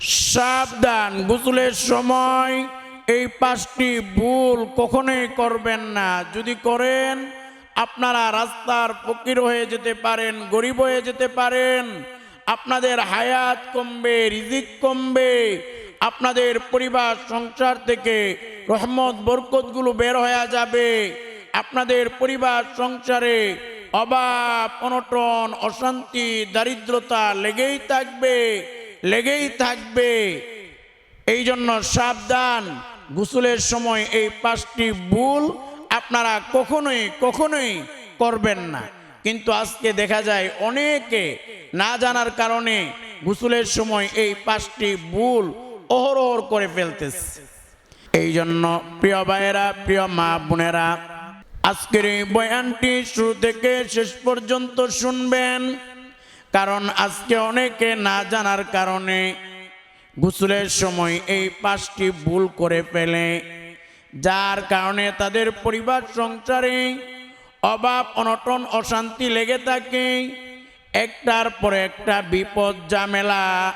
সাবধান। গোসলের সময় এই পাঁচটি ভুল কখনোই করবেন না। যদি করেন, আপনারা রাস্তার ফকির হয়ে যেতে পারেন, গরিব হয়ে যেতে পারেন। আপনাদের হায়াত কমবে, রিজিক কমবে। আপনাদের পরিবার, সংসার থেকে রহমত, বরকতগুলো বের হয়ে যাবে। আপনাদের পরিবার, সংসারে অভাব, অনটন, অশান্তি, দারিদ্রতা লেগেই থাকবে। লেগেই থাকবে। এই জন্য সাবধান। গোসলের সময় এই পাঁচটি ভুল আপনারা কখনোই কখনোই করবেন না। কিন্তু আজকে দেখা যায় অনেকে না জানার কারণে গোসলের সময় এই পাঁচটি ভুল অহরহর করে ফেলতেছে। এই জন্য প্রিয় ভাইয়েরা, প্রিয় মা বোনেরা, আজকের এই বয়ানটি শুরু থেকে শেষ পর্যন্ত শুনবেন। কারণ আজকে অনেকে না জানার কারণে গোসলের সময় এই পাঁচটি ভুল করে ফেলে। যার কারণে তাদের পরিবার সংসারে অভাব, অনটন, অশান্তি লেগে থাকে। একটার পর একটা বিপদ, ঝামেলা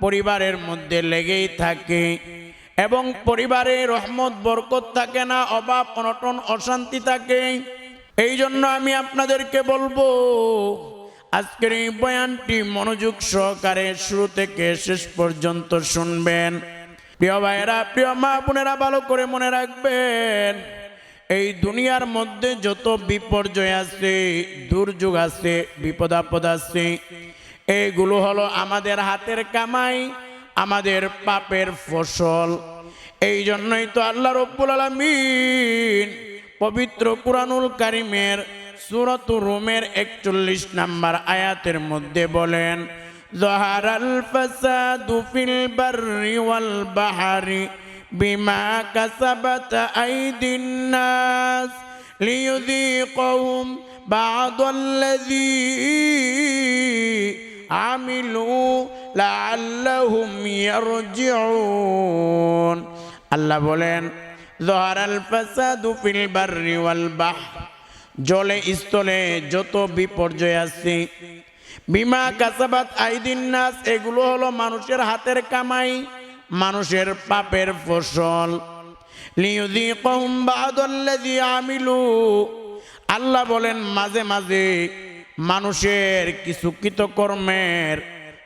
পরিবারের মধ্যে লেগেই থাকে এবং পরিবারে রহমত, বরকত থাকে না, অভাব, অনটন, অশান্তি থাকে। এই জন্য আমি আপনাদেরকে বলব আজকের এই বয়ানটি মনোযোগ সহকারে শুরু থেকে শেষ পর্যন্ত শুনবেন। প্রিয় ভাইয়েরা, প্রিয় মা বোনেরা, ভালো করে মনে রাখবেন, এই দুনিয়ার মধ্যে যত বিপর্যয় আছে, দুর্যোগ আছে, বিপদ আপদ আছে এইগুলো হলো আমাদের হাতের কামাই, আমাদের পাপের ফসল। এই জন্যই তো আল্লাহ রব্বুল আলমিন পবিত্র কুরআনুল কারিমের সুরত রুমের একচল্লিশ নাম্বার আয়াতের মধ্যে বলেন ظهر الفساد في البر والبحر بما كسبت أيدي الناس ليذيقهم بعض الذي عملوا لعلهم يرجعون আল্লাহ বলেন ظهر الفساد في البر والبحر জলে স্থলে যত বিপর্যয় আছে। বিমা, কাসাবাত, আইদিন, নাস, এগুলো হলো মানুষের হাতের কামাই, মানুষের পাপের ফসল। আমিলু। আল্লাহ বলেন, মাঝে মাঝে মানুষের কিছু কৃতকর্মের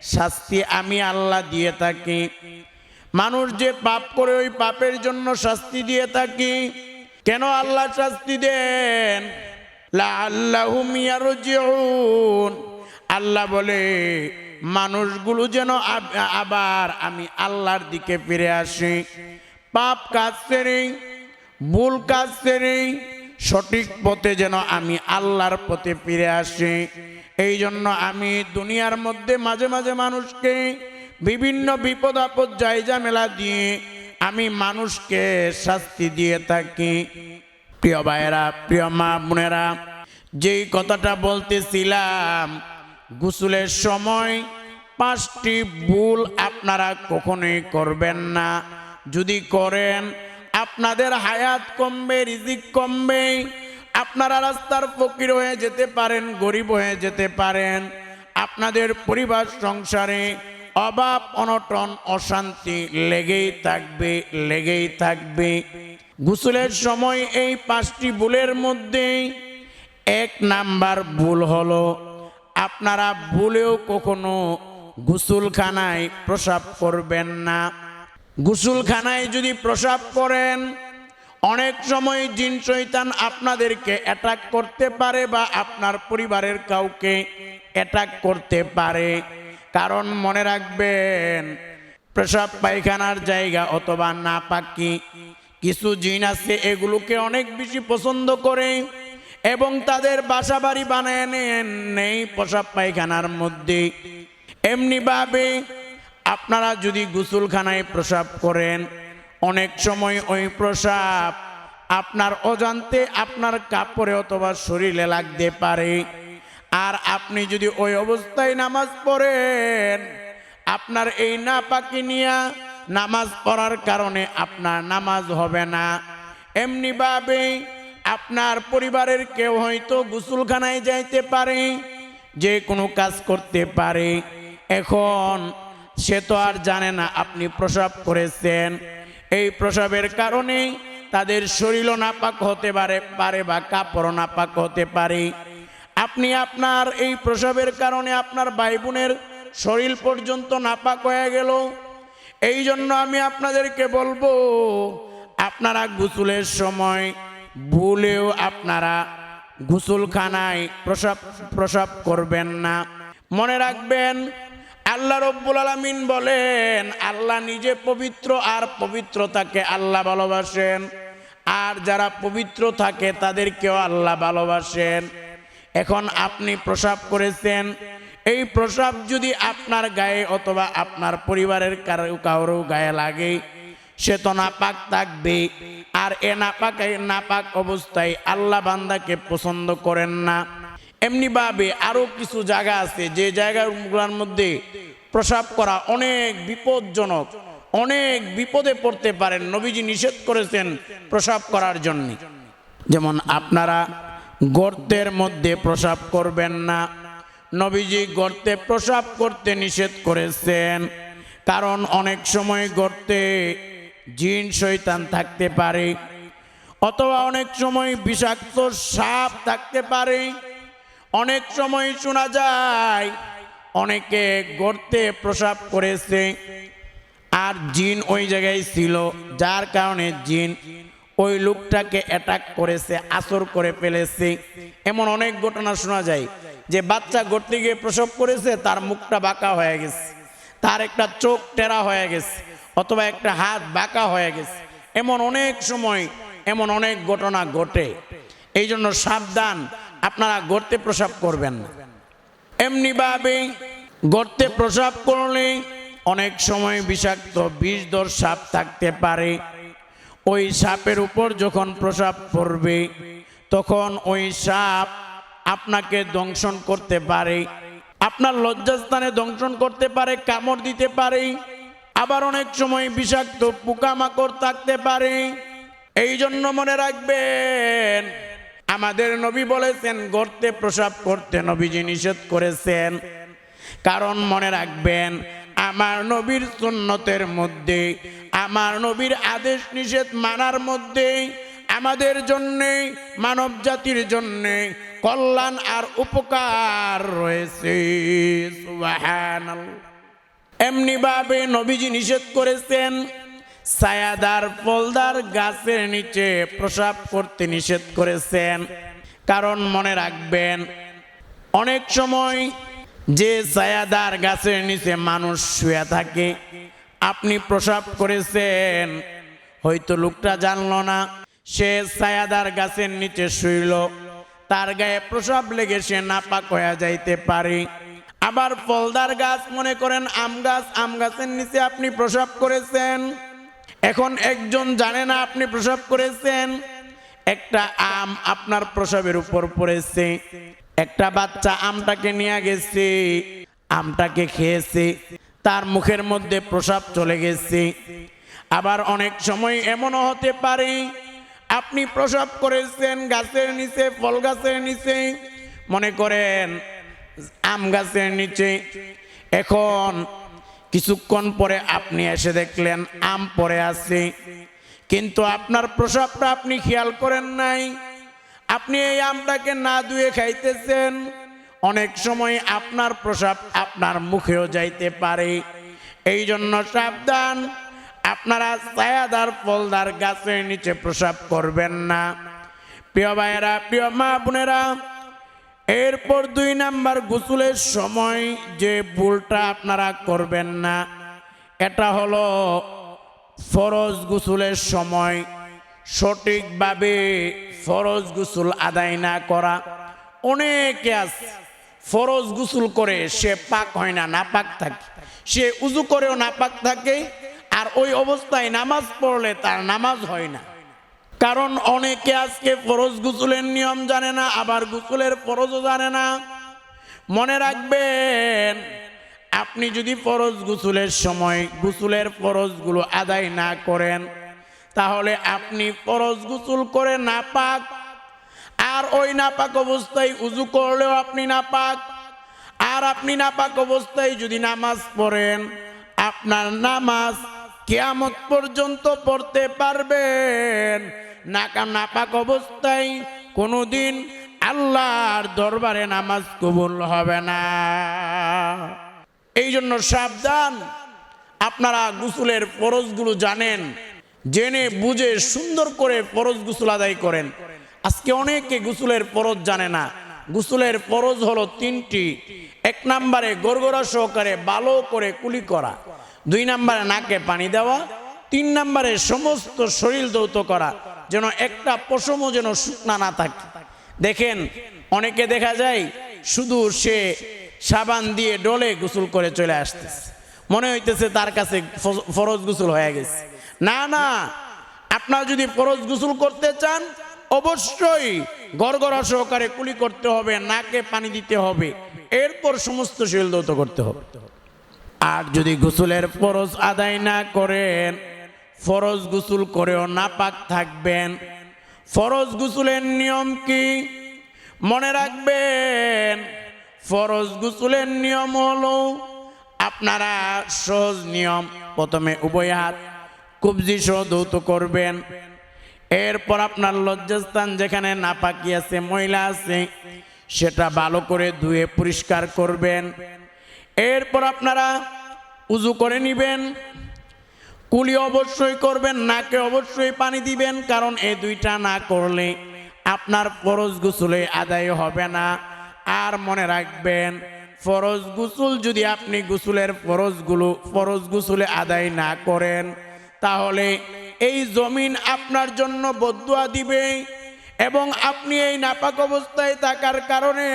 শাস্তি আমি আল্লাহ দিয়ে থাকি। মানুষ যে পাপ করে ওই পাপের জন্য শাস্তি দিয়ে থাকি। কেন আল্লাহ শাস্তি দেন? আল্লাহ বলে, মানুষগুলো যেন আবার আমি আল্লাহর দিকে ফিরে আসি। পাপ কাজ সেরে ভুল কাজ সেরে সঠিক পথে যেন আমি আল্লাহর পথে ফিরে আসি। এই জন্য আমি দুনিয়ার মধ্যে মাঝে মাঝে মানুষকে বিভিন্ন বিপদ আপদ জায়জা মেলা দিয়ে আমি মানুষকে শাস্তি দিয়ে থাকি। প্রিয় ভাইয়েরা, প্রিয় মা বোনেরা, যেই কথাটা বলতেছিলাম, গোসলের সময় পাঁচটি ভুল আপনারা কখনোই করবেন না। যদি করেন, আপনাদের হায়াত কমবে, রিজিক কমবে, আপনারা রাস্তার ফকির হয়ে যেতে পারেন, গরিব হয়ে যেতে পারেন, আপনাদের পরিবার, সংসারে অভাব, অনটন, অশান্তি লেগেই থাকবে লেগেই থাকবে। গোসলের সময় এই পাঁচটি ভুলের মধ্যে এক নাম্বার ভুল হলো, আপনারা ভুলেও কখনো গোসলখানায় প্রসাব করবেন না। গোসলখানায় যদি প্রসাব করেন, অনেক সময় জিন শৈতান আপনাদেরকে অ্যাটাক করতে পারে বা আপনার পরিবারের কাউকে অ্যাটাক করতে পারে। কারণ মনে রাখবেন, প্রসাব পায়খানার জায়গা অথবা না পাকি কিছু জিন আছে, এগুলোকে অনেক বেশি পছন্দ করে এবং তাদের বাসা বাড়ি বানায় নেই প্রসাব পায়খানার মধ্যে। এমনিভাবে আপনারা যদি গোসলখানায় প্রসাব করেন, অনেক সময় ওই প্রসাব আপনার অজান্তে আপনার কাপড়ে অথবা শরীরে লাগতে পারে। আর আপনি যদি ওই অবস্থায় নামাজ পড়েন, আপনার এই না পাকি নিয়া নামাজ পড়ার কারণে আপনার নামাজ হবে না। এমনিভাবে আপনার পরিবারের কেউ হয়তো গোসলখানায় যাইতে পারে, যে কোনো কাজ করতে পারে। এখন সে তো আর জানে না আপনি প্রসাব করেছেন। এই প্রসাবের কারণে তাদের শরীরও নাপাক হতে পারে পারে বা কাপড় নাপাক হতে পারে। আপনি আপনার এই প্রসাবের কারণে আপনার ভাই বোনের শরীর পর্যন্ত নাপাক হয়ে গেল। এই জন্য আমি আপনাদেরকে বলব, আপনারা গোসলের সময় ভুলেও আপনারা গোসলখানায় প্রসাব প্রসাব করবেন না। মনে রাখবেন, আল্লাহ রব্বুল আলমিন বলেন, আল্লাহ নিজে পবিত্র আর পবিত্রতাকে আল্লাহ ভালোবাসেন। আর যারা পবিত্র থাকে তাদেরকেও আল্লাহ ভালোবাসেন। এখন আপনি প্রসাব করেছেন এই প্রসাব যদি আপনার গায়ে অথবা আপনার পরিবারের কারও কারও গায়ে লাগে, সে তো নাপাক থাকবে। আর এ নাপাক নাপাক অবস্থায় আল্লাহ বান্দাকে পছন্দ করেন না। এমনি ভাবে আরও কিছু জায়গা আছে, যে জায়গাগুলোর মধ্যে প্রসাব করা অনেক বিপজ্জনক, অনেক বিপদে পড়তে পারেন। নবীজি নিষেধ করেছেন প্রসাব করার জন্য। যেমন আপনারা গর্তের মধ্যে প্রসাব করবেন না নবীজি গর্তে প্রসাব করতে নিষেধ করেছেন। কারণ অনেক সময় গর্তে জিন শৈতান থাকতে পারে, অথবা অনেক সময় বিষাক্ত সাপ থাকতে পারে। অনেক সময় শোনা যায়, অনেকে গর্তে প্রসাব করেছে আর জিন ওই জায়গায় ছিল, যার কারণে জিন ওই লোকটাকে অ্যাটাক করেছে, আসর করে ফেলেছে। এমন অনেক ঘটনা শোনা যায়। যে বাচ্চা গড়তে গিয়ে প্রসব করেছে, তার মুখটা বাঁকা হয়ে গেছে। তার একটা চোখ টেরা হয়ে গেছে, অথবা একটা হাত বাঁকা হয়ে গেছে। এমন অনেক সময়, এমন অনেক ঘটনা ঘটে। এই জন্য সাবধান, আপনারা গড়তে প্রসাব করবেন না। এমনিভাবে গর্তে প্রসাব করলে অনেক সময় বিষাক্ত বিষধর সাপ থাকতে পারে। ওই সাপের উপর যখন প্রসাব পড়বে তখন ওই সাপ আপনাকে দংশন করতে পারে। আপনার লজ্জাস্থানে দংশন করতে পারে, কামড় দিতে পারে। আবার অনেক সময় বিষাক্ত পোকামাকড় থাকতে পারে। এই জন্য মনে রাখবেন, আমাদের নবী বলেছেন, গর্তে প্রসাব করতে নবীজি নিষেধ করেছেন। কারণ মনে রাখবেন, আমার নবীর সুন্নতের মধ্যে, আমার নবীর আদেশ নিষেধ মানার মধ্যে, আমাদের জন্যে মানব জাতির জন্যে কল্যাণ আর উপকার রয়েছে এমনিভাবে নবীজি নিষেধ করেছেন, ছায়াদার ফলদার গাছের নিচে প্রসাব করতে নিষেধ করেছেন। কারণ মনে রাখবেন, অনেক সময় যে ছায়াদার গাছের নিচে মানুষ শুয়ে থাকে, আপনি প্রসাব করেছেন, হয়তো লোকটা জানলো না, সে ছায়াদার গাছের নিচে শুইল তার গায়ে প্রসাব লেগে সে নাপাক হয়ে যাইতে পারে। আবার ফলদার গাছ মনে করেন, আম গাছ, আম গাছের নিচে আপনি প্রসব করেছেন। এখন একজন জানে না আপনি প্রসব করেছেন। একটা আম আপনার প্রসাবের উপর পড়েছে। একটা বাচ্চা আমটাকে নিয়ে গেছে, আমটাকে খেয়েছে, তার মুখের মধ্যে প্রসাব চলে গেছে। আবার অনেক সময় এমনও হতে পারে আপনি প্রসাব করেছেন গাছের নিচে, ফল গাছের নিচে, মনে করেন আম গাছের নিচে। এখন কিছুক্ষণ পরে আপনি এসে দেখলেন আম পরে আছে। কিন্তু আপনার প্রসাবটা আপনি খেয়াল করেন নাই। আপনি এই আমটাকে না ধুয়ে খাইতেছেন। অনেক সময় আপনার প্রসাব আপনার মুখেও যাইতে পারে। এই জন্য সাবধান। আপনারা ছায়াদার ফলদার গাছের নিচে প্রসাব করবেন না। প্রিয় ভাইয়েরা, প্রিয় মা বোনেরা, এরপর দুই নাম্বার গোসলের সময় যে ভুলটা আপনারা করবেন না, এটা হলো ফরজ গোসলের সময় সঠিকভাবে ফরজ গোসল আদায় না করা। অনেকে আছে, ফরজ গোসল করে সে পাক হয় না না পাক থাকে। সে উজু করেও না পাক থাকে আর ওই অবস্থায় নামাজ পড়লে তার নামাজ হয় না। কারণ অনেকে আজকে ফরজ গুসুলের নিয়ম জানে না, আবার গুসুলের ফরজও জানে না। মনে রাখবেন, আপনি যদি ফরজ গুসুলের সময় গুসুলের ফরজগুলো আদায় না করেন, তাহলে আপনি ফরজ গুসুল করে না পাক আর ওই নাপাক অবস্থায় উজু করলেও আপনি নাপাক। আর আপনি নাপাক অবস্থায় যদি নামাজ পড়েন, আপনার নামাজ কেয়ামত পর্যন্ত পড়তে পারবেন। নাকা নাপাক অবস্থায় কোনোদিন আল্লাহর দরবারে নামাজ কবুল হবে না। এই জন্য সাবধান। আপনারা গুসুলের ফরজগুলো জানেন, জেনে বুঝে সুন্দর করে ফরজ গুসুল আদায় করেন। আজকে অনেকে গুসুলের ফরজ জানে না। গুসুলের ফরজ হলো তিনটি। এক নম্বরে গড়গড়া সহকারে ভালো করে কুলি করা। দুই নম্বরে নাকে পানি দেওয়া, তিন নম্বরে সমস্ত শরীর দৌত করা, যেন একটা পশমও যেন শুকনা না থাকে। দেখেন, অনেকে দেখা যায় শুধু সে সাবান দিয়ে ডলে গোসল করে চলে আসতেছে। মনে হইতেছে তার কাছে ফরজ গোসল হয়ে গেছে। না না, আপনার যদি ফরজ গোসল করতে চান, অবশ্যই গড়গড়া সহকারে কুলি করতে হবে, নাকে পানি দিতে হবে। এরপর সমস্ত শরীর দৌত করতে হবে। আর যদি গোসলের ফরজ আদায় না করেন, ফরজ গোসল করেও নাপাক থাকবেন। ফরজ গোসলের নিয়ম কি? মনে রাখবেন, ফরজ গোসলের নিয়ম হলো আপনারা সহজ নিয়ম, প্রথমে উভয় হাত কুবজি সহ দৌত করবেন। এরপর আপনার লজ্জাস্থান যেখানে নাপাকি আছে, ময়লা আছে, সেটা ভালো করে ধুয়ে পরিষ্কার করবেন। এরপর আপনারা উজু করে নিবেন, কুলি অবশ্যই করবেন, নাকে অবশ্যই পানি দিবেন, কারণ এই দুইটা না করলে আপনার ফরজ গুসুলে আদায় হবে না। আর মনে রাখবেন, ফরজ গুসুল যদি আপনি গুসুলের ফরজগুলো, ফরজ গুসুলে আদায় না করেন, তাহলে এই জমিন আপনার জন্য বদুয়া দিবে এবং আপনি এই নাপাক অবস্থায় থাকার কারণে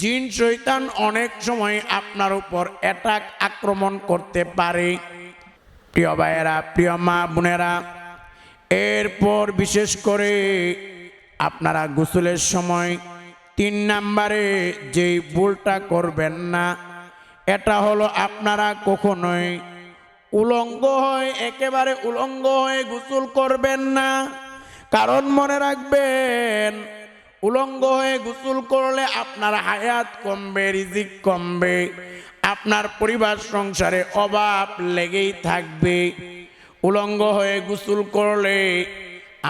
জিন শৈতান অনেক সময় আপনার উপর অ্যাটাক আক্রমণ করতে পারে। প্রিয় ভাইয়েরা, প্রিয় মা বোনেরা, এরপর বিশেষ করে আপনারা গোসলের সময় তিন নাম্বারে যেই ভুলটা করবেন না, এটা হলো আপনারা কখনোই উলঙ্গ হয়ে, একেবারে উলঙ্গ হয়ে গোসল করবেন না। কারণ মনে রাখবেন উলঙ্গ হয়ে গোসল করলে আপনার হায়াত কমবে, রিজিক কমবে, আপনার পরিবার, সংসারে অভাব লেগেই থাকবে। উলঙ্গ হয়ে গোসল করলে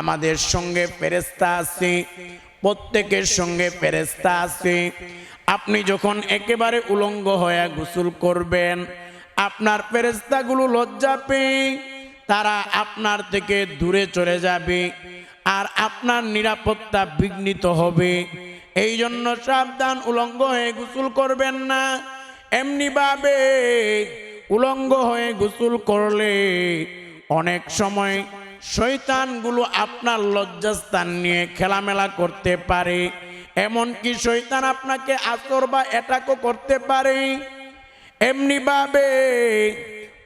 আমাদের সঙ্গে ফেরেস্তা আছে, প্রত্যেকের সঙ্গে ফেরেস্তা আছে। আপনি যখন একেবারে উলঙ্গ হয়ে গোসল করবেন, আপনার ফেরেস্তাগুলো লজ্জা পেয়ে তারা আপনার থেকে দূরে চলে যাবে। আর আপনার নিরাপত্তা বিঘ্নিত হবে। এই জন্য সাবধান, উলঙ্গ হয়ে গোসল করবেন না। এমনি ভাবে উলঙ্গ হয়ে গোসল করলে অনেক সময় শৈতানগুলো আপনার লজ্জাস্থান নিয়ে খেলামেলা করতে পারে। এমনকি শৈতান আপনাকে আসর বা এটাকও করতে পারে। এমনি ভাবে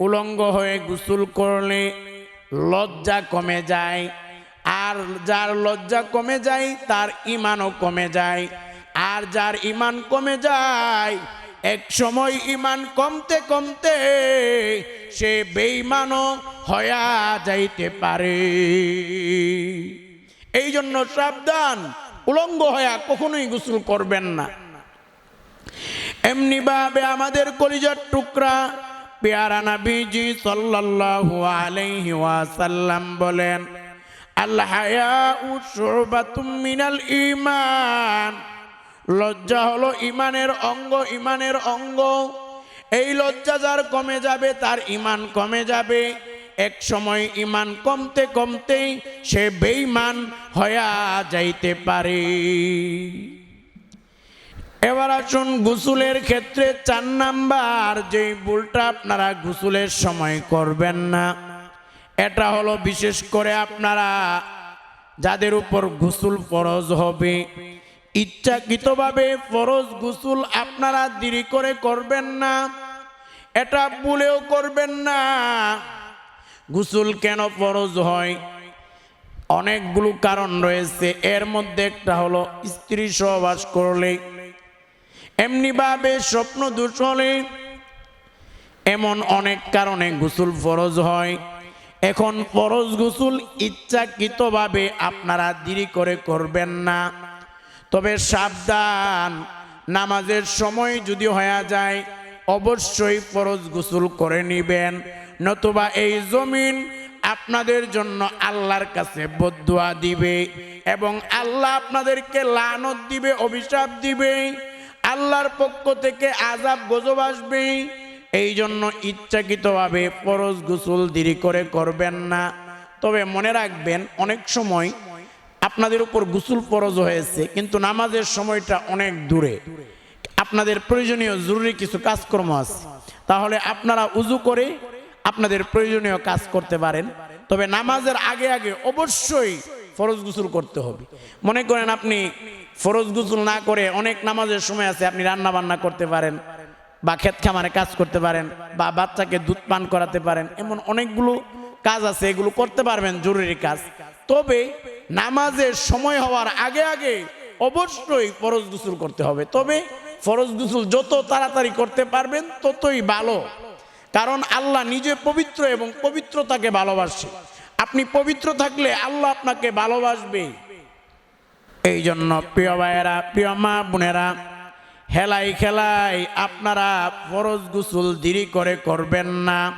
উলঙ্গ হয়ে গোসল করলে লজ্জা কমে যায়। আর যার লজ্জা কমে যায়, তার ইমানও কমে যায়। আর যার ইমান কমে যায়, এক সময় ইমান কমতে কমতে সে বেঈমানও হয়া যাইতে পারে। এই জন্য সাবধান, উলঙ্গ হয়া কখনোই গোসল করবেন না। এমনি ভাবে আমাদের কলিজার টুকরা, পেয়ারা নবীজি সাল্লাল্লাহু আলাইহি ওয়াসাল্লাম বলেন মিনাল ঈমান। লজ্জা হলো ইমানের অঙ্গ ইমানের অঙ্গ। এই লজ্জা যার কমে যাবে, তার ইমান কমে যাবে। এক সময় ইমান কমতে কমতেই সে বেঈমান হয়া যাইতে পারে। এবার আসুন গুসুলের ক্ষেত্রে চার নাম্বার যে ভুলটা আপনারা গুসুলের সময় করবেন না। এটা হলো বিশেষ করে আপনারা যাদের উপর গুসুল ফরজ হবে। ইচ্ছাকৃতভাবে ফরজ গুসুল আপনারা দেরি করে করবেন না। এটা ভুলেও করবেন না। গুসুল কেন ফরজ হয়? অনেকগুলো কারণ রয়েছে। এর মধ্যে একটা হলো স্ত্রী সহবাস করলে এমনিভাবে স্বপ্ন দোষ হলে এমন অনেক কারণে গোসল ফরজ হয়। এখন ফরজ গোসল ইচ্ছাকৃতভাবে আপনারা দেরি করে করবেন না। তবে সাবধান, নামাজের সময় যদি হয়ে যায়, অবশ্যই ফরজ গোসল করে নিবেন। নতুবা এই জমিন আপনাদের জন্য আল্লাহর কাছে বদুয়া দিবে এবং আল্লাহ আপনাদেরকে লানত দিবে, অভিশাপ দিবে। আল্লাহর পক্ষ থেকে আজাব গজব আসবে এই জন্য ইচ্ছাকৃতভাবে ফরজ গোসল দেরি করে করবেন না। তবে মনে রাখবেন, অনেক সময় আপনাদের উপর গোসল ফরজ হয়েছে, কিন্তু নামাজের সময়টা অনেক দূরে। আপনাদের প্রয়োজনীয় জরুরি কিছু কাজকর্ম আছে। তাহলে আপনারা উজু করে আপনাদের প্রয়োজনীয় কাজ করতে পারেন। তবে নামাজের আগে আগে অবশ্যই ফরজ গোসল করতে হবে। মনে করেন আপনি ফরজ গোসল না করে অনেক নামাজের সময় আছে, আপনি রান্না বান্না করতে পারেন। বা ক্ষেত খামারে কাজ করতে পারেন বা বাচ্চাকে দুধ পান করাতে পারেন, এমন অনেকগুলো কাজ আছে, এগুলো করতে পারবেন, জরুরি কাজ। তবে নামাজের সময় হওয়ার আগে আগে অবশ্যই ফরজ গোসল করতে হবে। তবে ফরজ গোসল যত তাড়াতাড়ি করতে পারবেন, ততই ভালো। কারণ আল্লাহ নিজে পবিত্র এবং পবিত্রতাকে ভালোবাসে। আপনি পবিত্র থাকলে আল্লাহ আপনাকে ভালোবাসবে। এই জন্য প্রিয় ভাইয়েরা, প্রিয় মা বোনেরা হেলাই খেলায় আপনারা ফরজ গুসুল দেরি করে করবেন না।